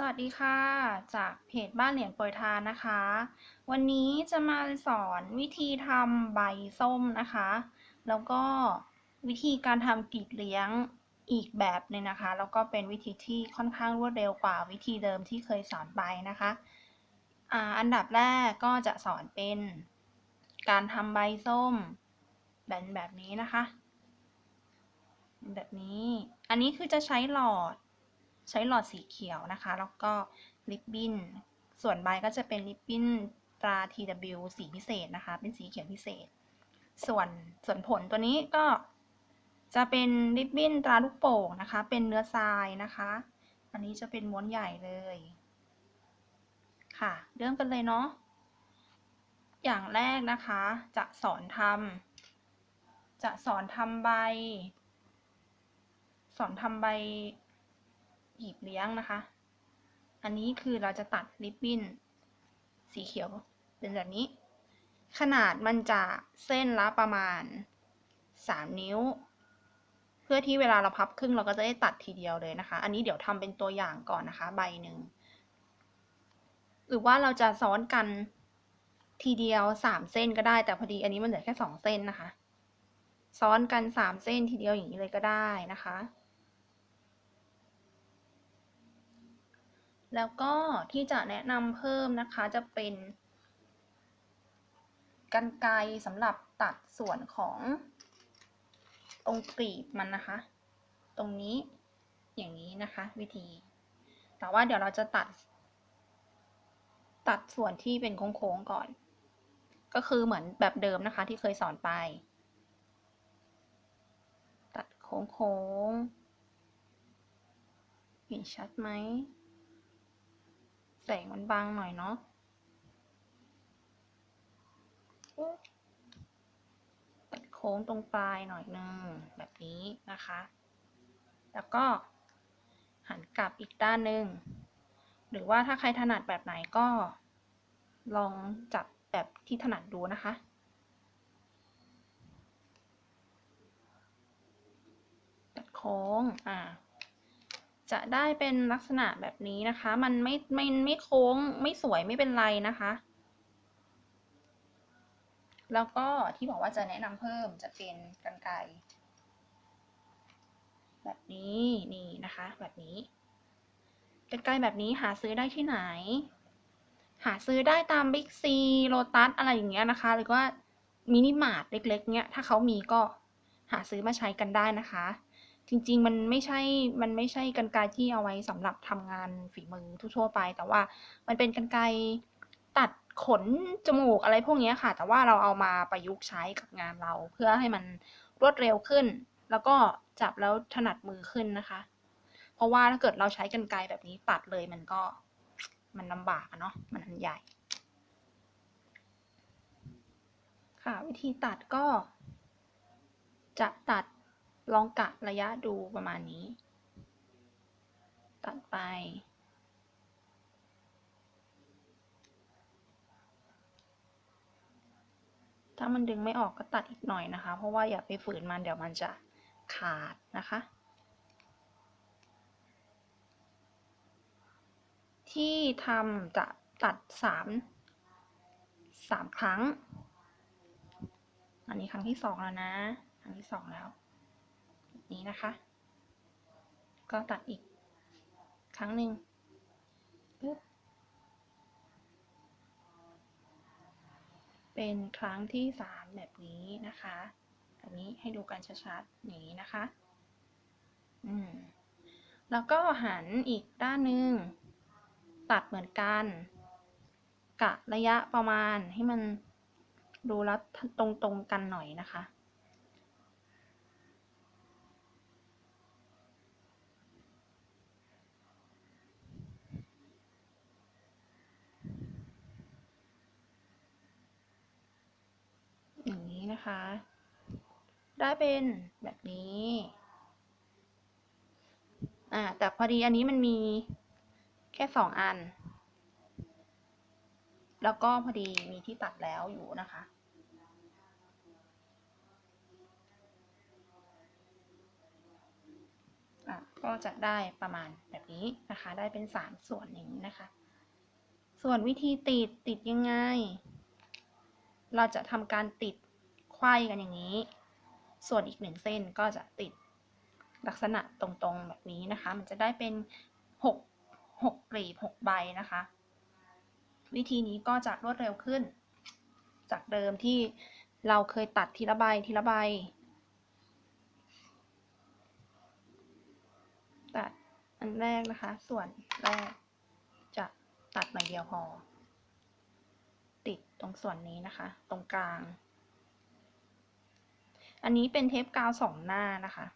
สวัสดีค่ะ จากเพจบ้านเหรียญโปรยทานนะคะ วันนี้จะมาสอนวิธีทำใบส้มนะคะ แล้วก็วิธีการทำกลีบเลี้ยงอีกแบบหนึงนะคะ แล้วก็เป็นวิธีที่ค่อนข้างรวดเร็วกว่าวิธีเดิมที่เคยสอนไปนะคะอ่าอันดับแรกก็จะสอนเป็น การทำใบส้มแบบแบบนี้นะคะ แบบนี้ อันนี้คือจะใช้หลอด ใช้หลอดสีเขียวนะคะ แล้วก็ริบบิ้น ส่วนใบก็จะเป็นริบบิ้นตรา TW สีพิเศษนะคะ เป็นสีเขียวพิเศษ ส่วนส่วนผลตัวนี้ก็จะเป็นริบบิ้นตราลูกโป่งนะคะ เป็นเนื้อทรายนะคะ อันนี้จะเป็นม้วนใหญ่เลย ค่ะ เริ่มกันเลยเนาะ อย่างแรกนะคะ จะสอนทำ จะสอนทำใบ สอนทำใบ หยีบเลี้ยงนะคะ อันนี้คือเราจะตัดริบบิ้นสีเขียวเป็นแบบนี้ ขนาดมันจะเส้นละประมาณ 3 นิ้ว เพื่อที่เวลาเราพับครึ่งเราก็จะได้ตัดทีเดียวเลยนะคะ อันนี้เดี๋ยวทำเป็นตัวอย่างก่อนนะคะ ใบหนึ่งหรือว่าเราจะซ้อนกันทีเดียว 3 เส้นก็ได้แต่พอดีอันนี้มันเหลือแค่ 2 เส้นนะคะ ซ้อนกัน 3 เส้นทีเดียวอย่างนี้เลยก็ได้นะคะ แล้วก็ที่จะแนะนำเพิ่มนะคะจะเป็นกันไกรสำหรับตัดส่วนของตรงกลีบมันนะคะ ตรงนี้อย่างนี้นะคะ วิธี แต่ว่าเดี๋ยวเราจะตัด ตัดส่วนที่เป็นโค้งๆก่อน ก็คือเหมือนแบบเดิมนะคะที่เคยสอนไป ตัดโค้งๆเห็นชัดไหม แสงมันบางหน่อยเนาะตัดโค้งตรงปลายหน่อยนึงแบบนี้นะคะ แล้วก็หันกลับอีกด้านหนึ่งหรือว่าถ้าใครถนัดแบบไหนก็ ลองจับแบบที่ถนัดดูนะคะตัดโค้งอ่า จะได้เป็นลักษณะแบบนี้นะคะ มันไม่ไม่ไม่โค้งไม่สวยไม่เป็นไรนะคะ แล้วก็ที่บอกว่าจะแนะนำเพิ่มจะเป็นกรรไกรแบบนี้นี่นะคะ แบบนี้กรรไกรแบบนี้หาซื้อได้ที่ไหน หาซื้อได้ตามบิ๊กซีโลตัสอะไรอย่างเงี้ยนะคะ หรือว่ามินิมาร์ทเล็กๆเนี้ยถ้าเขามีก็หาซื้อมาใช้กันได้นะคะ จริง ๆ มันไม่ใช่ มันไม่ใช่กรรไกรที่เอาไว้สำหรับทำงานฝีมือทั่วๆไป แต่ว่ามันเป็นกรรไกรตัดขนจมูกอะไรพวกนี้ค่ะ แต่ว่าเราเอามาประยุกต์ใช้กับงานเรา เพื่อให้มันรวดเร็วขึ้น แล้วก็จับแล้วถนัดมือขึ้นนะคะ เพราะว่าถ้าเกิดเราใช้กรรไกรแบบนี้ตัดเลยมันก็มันลำบากเนาะ มันอันใหญ่ ค่ะ วิธีตัดก็ จะตัด ลองกะระยะดูประมาณนี้ ตัดไป ถ้ามันดึงไม่ออกก็ตัดอีกหน่อยนะคะ เพราะว่าอย่าไปฝืนมันเดี๋ยวมันจะขาดนะคะ ที่ทำจะตัดสามสามครั้ง อันนี้ครั้งที่สองแล้วนะ ครั้งที่สองแล้ว นี้นะคะ ก็ตัดอีกครั้งหนึ่งปึ๊บเป็นครั้งที่สามแบบนี้นะคะแบบนี้ให้ดูกันชัดๆอย่างนี้นะคะ อืม แล้วก็หันอีกด้านหนึ่งตัดเหมือนกัน กะระยะประมาณให้มันดูแล้วตรงๆกันหน่อยนะคะ นะคะ ได้เป็นแบบนี้อ่าแต่พอดีอันนี้มันมีแค่สองอัน แล้วก็พอดีมีที่ตัดแล้วอยู่นะคะออะก็จะได้ประมาณแบบนี้นะคะ ได้เป็นสามส่วนอย่างนี้นะคะ ส่วนวิธีติดติดยังไง เราจะทำการติด ไขว้กันอย่างนี้ ส่วนอีกหนึ่งเส้นก็จะติดลักษณะตรงๆแบบนี้นะคะ มันจะได้เป็นหกหกกลีบหกใบนะคะ วิธีนี้ก็จะรวดเร็วขึ้น จากเดิมที่เราเคยตัดทีละใบทีละใบตัดอันแรกนะคะ ส่วนแรกจะตัดใบเดียวพอ ติดตรงส่วนนี้นะคะ ตรงกลาง อันนี้เป็นเทปกาวสองหน้านะคะ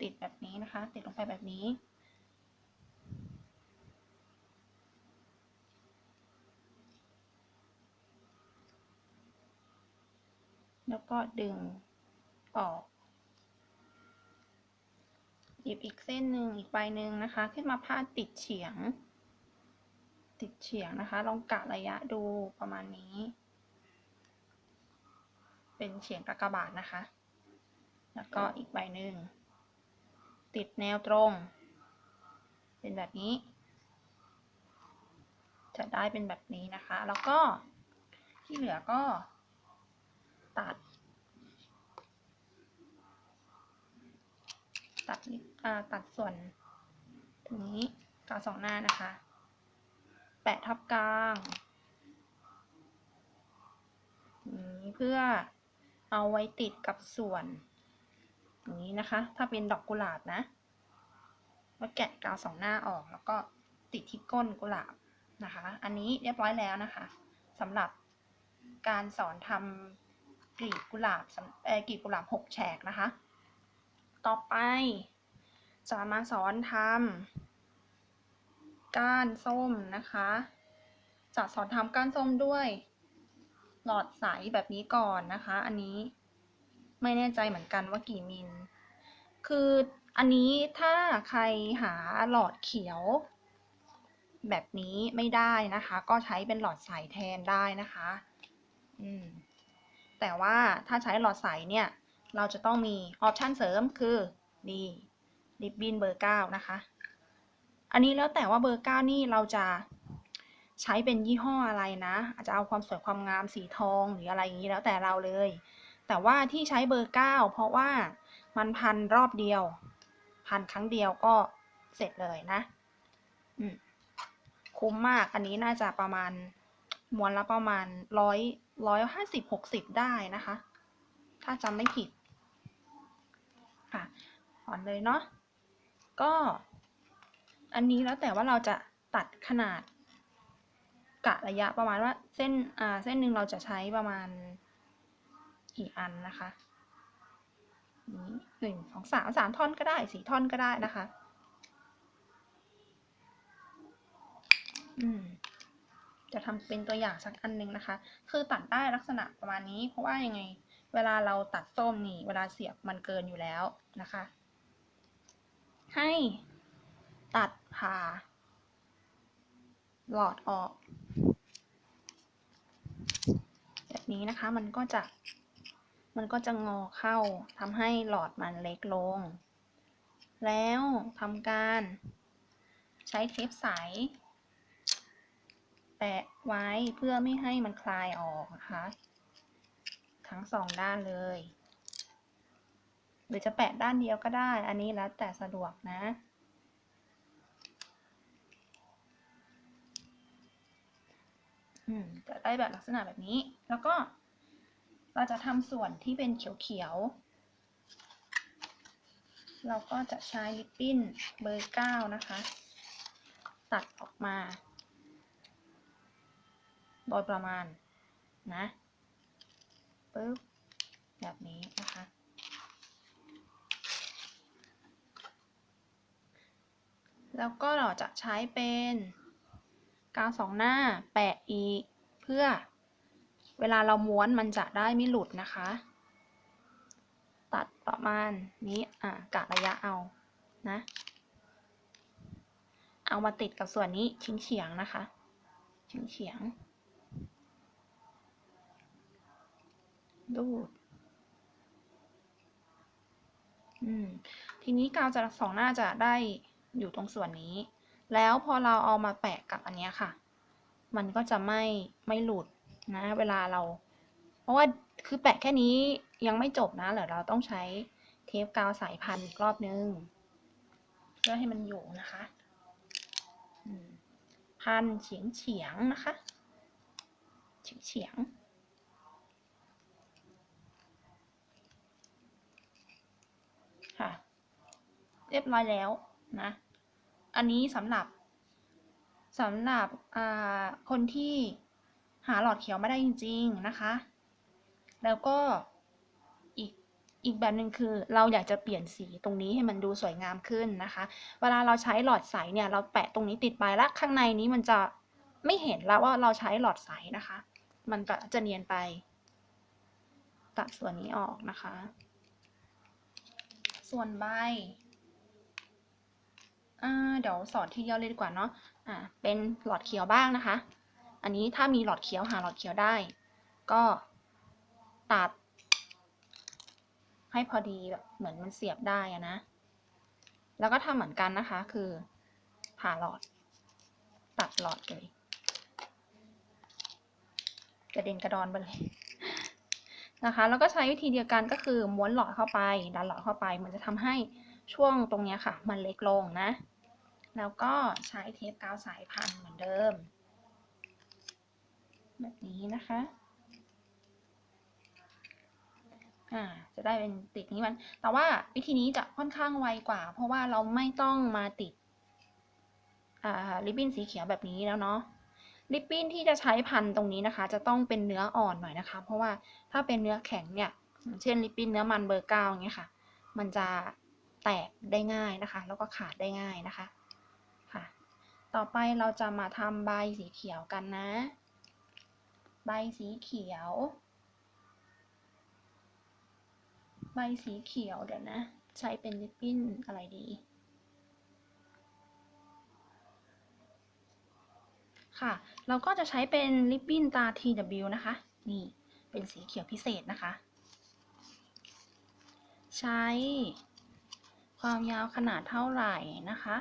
ติดแบบนี้นะคะ ติดลงไปแบบนี้ แล้วก็ดึงออก หยิบอีกเส้นหนึ่งอีกใบหนึ่งนะคะ ขึ้นมาพาดติดเฉียง ติดเฉียงนะคะ ลองกะระยะดูประมาณนี้ เป็นเฉียงกากบาทนะคะ แล้วก็อีกใบหนึ่ง ติดแนวตรง เป็นแบบนี้ จะได้เป็นแบบนี้นะคะ แล้วก็ที่เหลือก็ตัด ตัดนิดอ่าตัดส่วนตรงนี้กาวสองหน้านะคะ แปะทับกลางนี้เพื่อ เอาไว้ติดกับส่วน อย่างนี้นะคะ ถ้าเป็นดอกกุหลาบนะก็แกะกาวสองหน้าออกแล้วก็ติดที่ก้นกุหลาบนะคะ อันนี้เรียบร้อยแล้วนะคะสำหรับการสอนทำกลีบกุหลาบเอ่อกลีบกุหลาบหกแฉกนะคะ ต่อไปจะมาสอนทำก้านส้มนะคะ จะสอนทำก้านส้มด้วย หลอดใสแบบนี้ก่อนนะคะ อันนี้ไม่แน่ใจเหมือนกันว่ากี่มิล คืออันนี้ถ้าใครหาหลอดเขียว แบบนี้ไม่ได้นะคะ ก็ใช้เป็นหลอดใสแทนได้นะคะ อืม แต่ว่าถ้าใช้หลอดใสเนี่ย เราจะต้องมีออปชันเสริมคือดีริบบินเบอร์ 9 นะคะ อันนี้แล้วแต่ว่าเบอร์ 9 นี่เราจะ ใช้เป็นยี่ห้ออะไรนะ อาจจะเอาความสวยความงามสีทองหรืออะไรอย่างนี้แล้วแต่เราเลย แต่ว่าที่ใช้เบอร์ 9 เพราะว่ามันพันรอบเดียว พันครั้งเดียวก็เสร็จเลยนะคุ้มมากอันนี้น่าจะประมาณมวนละประมาณร้อยร้อยห้าสิบหกสิบได้นะคะ ถ้าจำไม่ผิดค่ะถอนเลยเนาะก็ อันนี้แล้วแต่ว่าเราจะตัดขนาด กะระยะประมาณว่าเส้นอ่าเส้นหนึ่งเราจะใช้ประมาณกี่อันนะคะนี้หนึ่งสองสามสามท่อนก็ได้สี่ท่อนก็ได้นะคะอืมจะทำเป็นตัวอย่างสักอันหนึ่งนะคะ คือตัดได้ลักษณะประมาณนี้ เพราะว่ายังไง เวลาเราตัดส้มนี่ เวลาเสียบมันเกินอยู่แล้วนะคะ ให้ตัดผ่าหลอดออก แบบ นี้นะคะ มันก็จะ มันก็จะงอเข้าทำให้หลอดมันเล็กลง แล้วทำการใช้เทปใส แปะไว้เพื่อไม่ให้มันคลายออกนะคะ ทั้งสองด้านเลย หรือจะแปะด้านเดียวก็ได้ อันนี้แล้วแต่สะดวกนะ จะได้แบบลักษณะแบบนี้ แล้วก็เราจะทำส่วนที่เป็นเขียวๆ เราก็จะใช้ลิปปิ้นเบอร์เก้านะคะ ตัดออกมา โดยประมาณนะปึ๊บแบบนี้นะคะ แล้วก็เราจะใช้เป็น กาวสองหน้าแปะอีก เพื่อเวลาเราม้วนมันจะได้ไม่หลุดนะคะ ตัดประมาณนี้อะกะระยะเอานะ เอามาติดกับส่วนนี้ชิ้นเฉียงนะคะ ชิ้นเฉียงดูดอืมทีนี้กาวจะสองหน้าจะได้อยู่ตรงส่วนนี้ แล้วพอเราเอามาแปะกับอันเนี้ยค่ะ มันก็จะไม่ไม่หลุดนะ เวลาเรา เพราะว่าคือแปะแค่นี้ยังไม่จบนะเดี๋ยวเราต้องใช้เทปกาวสายพันอีกรอบนึงเพื่อให้มันอยู่นะคะพันเฉียงเฉียงนะคะ เฉียงเฉียงค่ะ เรียบร้อยแล้วนะ อันนี้สำหรับสำหรับคนที่หาหลอดเขียวไม่ได้จริง ๆ นะคะ แล้วก็อีกอีกแบบหนึ่งคือเราอยากจะเปลี่ยนสีตรงนี้ให้มันดูสวยงามขึ้นนะคะ เวลาเราใช้หลอดใสเนี่ยเราแปะตรงนี้ติดไปแล้วข้างในนี้มันจะไม่เห็นแล้วว่าเราใช้หลอดใสนะคะ มันก็จะเนียนไป ตัดส่วนนี้ออกนะคะ ส่วนใบ เดี๋ยวสอนทีเดียวเลยดีกว่าเนาะอ่าเป็นหลอดเขียวบ้างนะคะ อันนี้ถ้ามีหลอดเขียวหาหลอดเขียวได้ ก็ตัด ให้พอดีแบบเหมือนมันเสียบได้อะนะ แล้วก็ทำเหมือนกันนะคะ คือผ่าหลอด ตัดหลอดเลยกระเด็นกระดอนไปเลยนะคะ แล้วก็ใช้วิธีเดียวกันก็คือม้วนหลอดเข้าไป ดันหลอดเข้าไป มันจะทำให้ช่วงตรงนี้ค่ะ มันเล็กลงนะ แล้วก็ใช้เทปกาวสายพันเหมือนเดิม แบบนี้นะคะอ่าจะได้เป็นติดนี้มัน แต่ว่าวิธีนี้จะค่อนข้างไวกว่า เพราะว่าเราไม่ต้องมาติดอ่าริบบิ้นสีเขียวแบบนี้แล้วเนาะริบบิ้นที่จะใช้พันตรงนี้นะคะ จะต้องเป็นเนื้ออ่อนหน่อยนะคะ เพราะว่าถ้าเป็นเนื้อแข็งเนี่ยเช่นริบบิ้นเนื้อมันเบอร์เก้าอย่างเงี้ยค่ะ มันจะแตกได้ง่ายนะคะ แล้วก็ขาดได้ง่ายนะคะ ต่อไปเราจะมาทำใบสีเขียวกันนะ ใบสีเขียว ใบสีเขียวเดี๋ยวนะ ใช้เป็นริบบิ้นอะไรดี ค่ะ เราก็จะใช้เป็นริบบิ้นตา TW นะคะ นี่ เป็นสีเขียวพิเศษนะคะ ใช้ความยาวขนาดเท่าไหร่นะคะ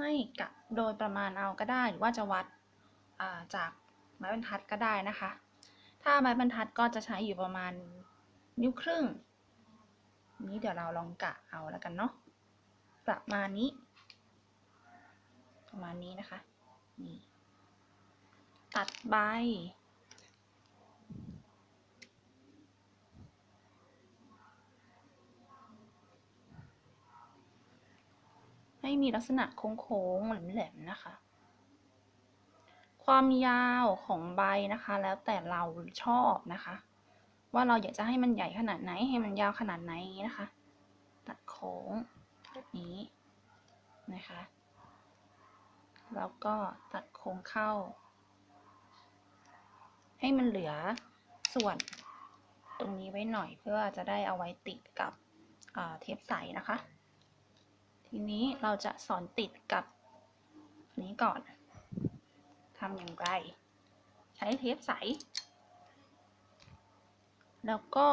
ให้กะโดยประมาณเอาก็ได้ หรือว่าจะวัดาจากไม้บรรทัดก็ได้นะคะ ถ้าไม้บรรทัดก็จะใช้อยู่ประมาณนิ้วครึ่ง นี้เดี๋ยวเราลองกะเอาแล้วกันเนาะ ประมาณนี้ ประมาณนี้นะคะ นี่ ตัดใบ ให้มีลักษณะโค้งๆแหลมๆนะคะ ความยาวของใบนะคะแล้วแต่เราชอบนะคะ ว่าเราอยากจะให้มันใหญ่ขนาดไหนให้มันยาวขนาดไหนนะคะ ตัดโค้งแบบนี้นะคะแล้วก็ตัดโค้งเข้า ให้มันเหลือส่วนตรงนี้ไว้หน่อยเพื่อจะได้เอาไว้ติดกับเทปใสนะคะ ทีนี้เราจะสอนติดกับนี้ก่อนทำอย่างไร ใช้เทปใส แล้วก็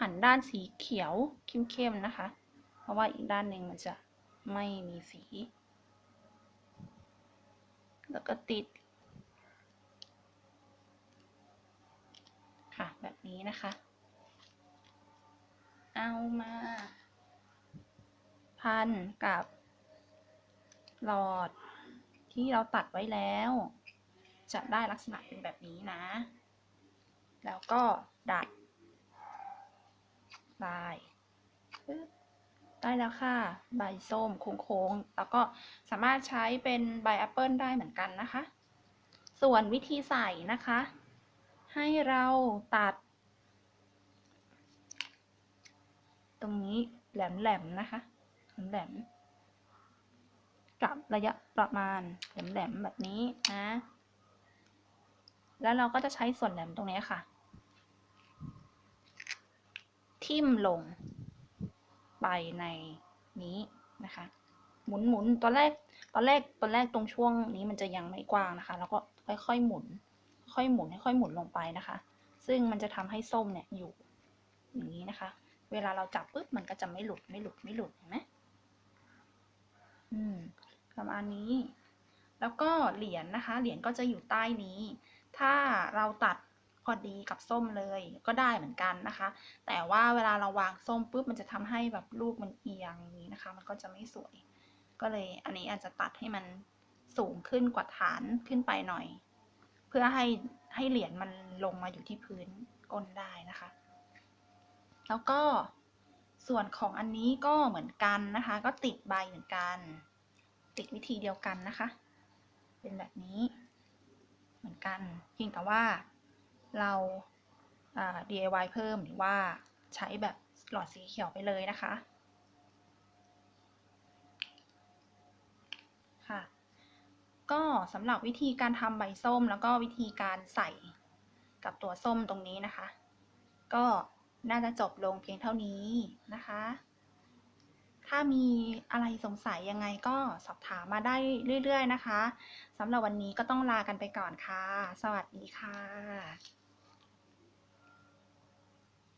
หันด้านสีเขียวเข้มๆนะคะ เพราะว่าอีกด้านหนึ่งมันจะไม่มีสี แล้วก็ติด ค่ะแบบนี้นะคะ เอามา พันกับ หลอดที่เราตัดไว้แล้ว จะได้ลักษณะเป็นแบบนี้นะ แล้วก็ดัดลายได้แล้วค่ะ ใบส้มโค้งๆ แล้วก็สามารถใช้เป็นใบแอปเปิลได้เหมือนกันนะคะ ส่วนวิธีใส่นะคะ ให้เราตัด ตรงนี้แหลมๆนะคะ แหลมกับระยะประมาณแหลมๆแบบนี้นะ แล้วเราก็จะใช้ส่วนแหลมตรงนี้ค่ะ ทิ่มลงไปในนี้นะคะ หมุนหมุนตอนแรกตอนแรกตอนแรกตรงช่วงนี้มันจะยังไม่กว้างนะคะ แล้วก็ค่อยๆหมุน ค่อยหมุนค่อยหมุนลงไปนะคะ ซึ่งมันจะทำให้ส้มเนี่ยอยู่อย่างนี้นะคะ เวลาเราจับปุ๊บมันก็จะไม่หลุดไม่หลุดไม่หลุดเห็นไหม อืมประมาณนี้ แล้วก็เหรียญนะคะ เหรียญก็จะอยู่ใต้นี้ ถ้าเราตัดพอดีกับส้มเลยก็ได้เหมือนกันนะคะ แต่ว่าเวลาเราวางส้มปุ๊บมันจะทำให้แบบลูกมันเอียงนี้นะคะ มันก็จะไม่สวย ก็เลยอันนี้อาจจะตัดให้มันสูงขึ้นกว่าฐานขึ้นไปหน่อย เพื่อให้ให้เหรียญมันลงมาอยู่ที่พื้นก้นได้นะคะ แล้วก็ ส่วนของอันนี้ก็เหมือนกันนะคะ ก็ติดใบเหมือนกัน ติดวิธีเดียวกันนะคะ เป็นแบบนี้เหมือนกัน เพียงแต่ว่าเราา DIY เพิ่มหรือว่าใช้แบบหลอดสีเขียวไปเลยนะคะ ค่ะ ก็สำหรับวิธีการทำใบส้มแล้วก็วิธีการใส่กับตัวส้มตรงนี้นะคะ ก็ น่าจะจบลงเพียงเท่านี้นะคะ ถ้ามีอะไรสงสัยยังไงก็สอบถามมาได้เรื่อย ๆ นะคะสำหรับวันนี้ก็ต้องลากันไปก่อนค่ะ สวัสดีค่ะ